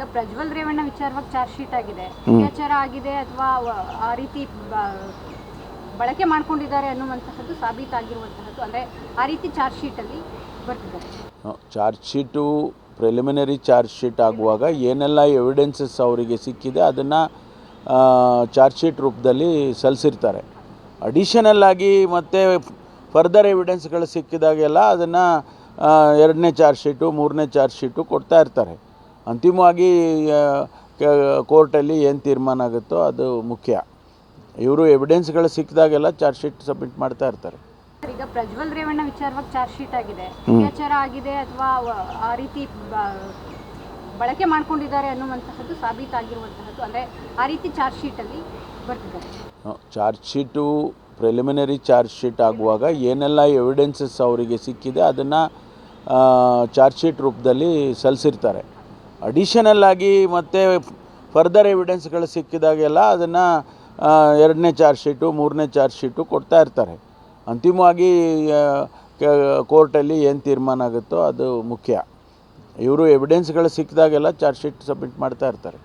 ಈಗ ಪ್ರಜ್ವಲ್ ರೇವಣ್ಣ ವಿಚಾರವಾಗಿ charge sheet ಆಗಿದೆ. ಅತ್ಯಾಚಾರ ಆಗಿದೆ ಅಥವಾ ಆ ರೀತಿ ಬಳಕೆ ಮಾಡ್ಕೊಂಡಿದ್ದಾರೆ ಅನ್ನುವಂತಹದ್ದು ಸಾಬೀತಾಗಿರುವಂತಹದ್ದು. ಅಂದರೆ ಆ ರೀತಿ ಚಾರ್ಜ್ ಶೀಟಲ್ಲಿ ಬರ್ತಿದ್ದಾರೆ charge sheet preliminary charge sheet ಆಗುವಾಗ ಏನೆಲ್ಲ ಎವಿಡೆನ್ಸಸ್ ಅವರಿಗೆ ಸಿಕ್ಕಿದೆ ಅದನ್ನು ಚಾರ್ಜ್ ಶೀಟ್ ರೂಪದಲ್ಲಿ ಸಲ್ಲಿಸಿರ್ತಾರೆ. ಅಡಿಷನಲ್ ಆಗಿ ಮತ್ತೆ ಫರ್ದರ್ ಎವಿಡೆನ್ಸ್ಗಳು ಸಿಕ್ಕಿದಾಗೆಲ್ಲ ಅದನ್ನು ಎರಡನೇ ಚಾರ್ಜ್ ಶೀಟು ಮೂರನೇ ಚಾರ್ಜ್ ಶೀಟು ಕೊಡ್ತಾ ಇರ್ತಾರೆ. ಅಂತಿಮವಾಗಿ ಕೋರ್ಟಲ್ಲಿ ಏನು ತೀರ್ಮಾನ ಆಗುತ್ತೋ ಅದು ಮುಖ್ಯ. ಇವರು ಎವಿಡೆನ್ಸ್ಗಳು ಸಿಕ್ಕಿದಾಗೆಲ್ಲ ಚಾರ್ಜ್ ಶೀಟ್ ಸಬ್ಮಿಟ್ ಮಾಡ್ತಾ ಇರ್ತಾರೆ. ಈಗ ಪ್ರಜ್ವಲ್ ರೇವಣ್ಣ ವಿಚಾರವಾಗಿ ಚಾರ್ಜ್ ಶೀಟ್ ಆಗಿದೆ. ಅತ್ಯಾಚಾರ ಆಗಿದೆ ಅಥವಾ ಆ ರೀತಿ ಬಳಕೆ ಮಾಡ್ಕೊಂಡಿದ್ದಾರೆ ಅನ್ನುವಂತಹದ್ದು ಸಾಬೀತಾಗಿರುವಂತಹದ್ದು ಅಂದರೆ ಆ ರೀತಿ ಚಾರ್ಜ್ ಶೀಟಲ್ಲಿ ಬರ್ತಿದ್ದಾರೆ. Charge sheet preliminary charge sheet ಆಗುವಾಗ ಏನೆಲ್ಲ ಎವಿಡೆನ್ಸಸ್ ಅವರಿಗೆ ಸಿಕ್ಕಿದೆ ಅದನ್ನು ಚಾರ್ಜ್ ಶೀಟ್ ರೂಪದಲ್ಲಿ ಸಲ್ಲಿಸಿರ್ತಾರೆ. ಅಡಿಷನಲ್ ಆಗಿ ಮತ್ತು ಫರ್ದರ್ ಎವಿಡೆನ್ಸ್ಗಳು ಸಿಕ್ಕಿದಾಗೆಲ್ಲ ಅದನ್ನು ಎರಡನೇ ಚಾರ್ಜ್ ಶೀಟು ಮೂರನೇ ಚಾರ್ಜ್ ಶೀಟು ಕೊಡ್ತಾ ಇರ್ತಾರೆ. ಅಂತಿಮವಾಗಿ ಕೋರ್ಟಲ್ಲಿ ಏನು ತೀರ್ಮಾನ ಆಗುತ್ತೋ ಅದು ಮುಖ್ಯ. ಇವರು ಎವಿಡೆನ್ಸ್ಗಳು ಸಿಕ್ಕಿದಾಗೆಲ್ಲ ಚಾರ್ಜ್ ಶೀಟ್ ಸಬ್ಮಿಟ್ ಮಾಡ್ತಾ ಇರ್ತಾರೆ.